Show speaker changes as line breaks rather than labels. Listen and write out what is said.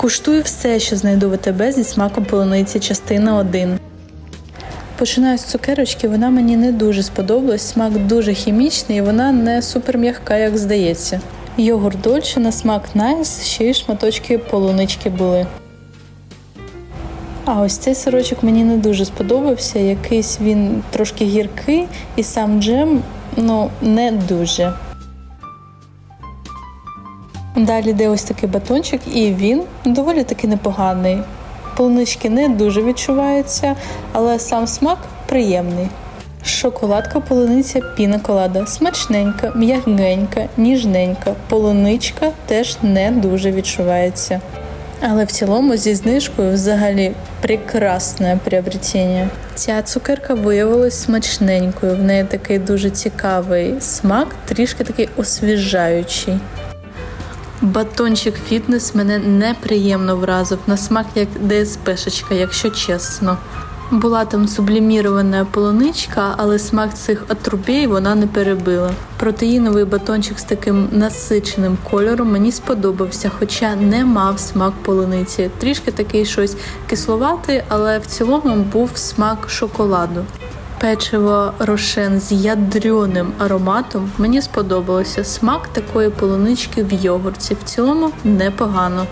Куштую все, що знайду в АТБ зі смаком полуниці, частина 1. Починаю з цукерочки, вона мені не дуже сподобалась. Смак дуже хімічний і вона не супер м'яка, як здається. Йогурт дольше на смак найс, ще й шматочки полунички були. А ось цей сирочок мені не дуже сподобався. Якийсь він трошки гіркий, і сам джем ну не дуже. Далі йде ось такий батончик, і він доволі таки непоганий. Полунички не дуже відчувається, але сам смак приємний. Шоколадка полуниця піна колада. Смачненька, м'ягенька, ніжненька. Полуничка теж не дуже відчувається. Але в цілому зі знижкою взагалі прекрасне приобретення. Ця цукерка виявилась смачненькою. В неї такий дуже цікавий смак, трішки такий освіжаючий. Батончик фітнес мене неприємно вразив на смак як ДСПшечка, якщо чесно. Була там сублімірована полуничка, але смак цих отрубей вона не перебила. Протеїновий батончик з таким насиченим кольором мені сподобався, хоча не мав смак полуниці. Трішки такий щось кисловатий, але в цілому був смак шоколаду. Печиво рошен з ядреним ароматом мені сподобалося. Смак такої полунички в йогурті. В цілому непогано.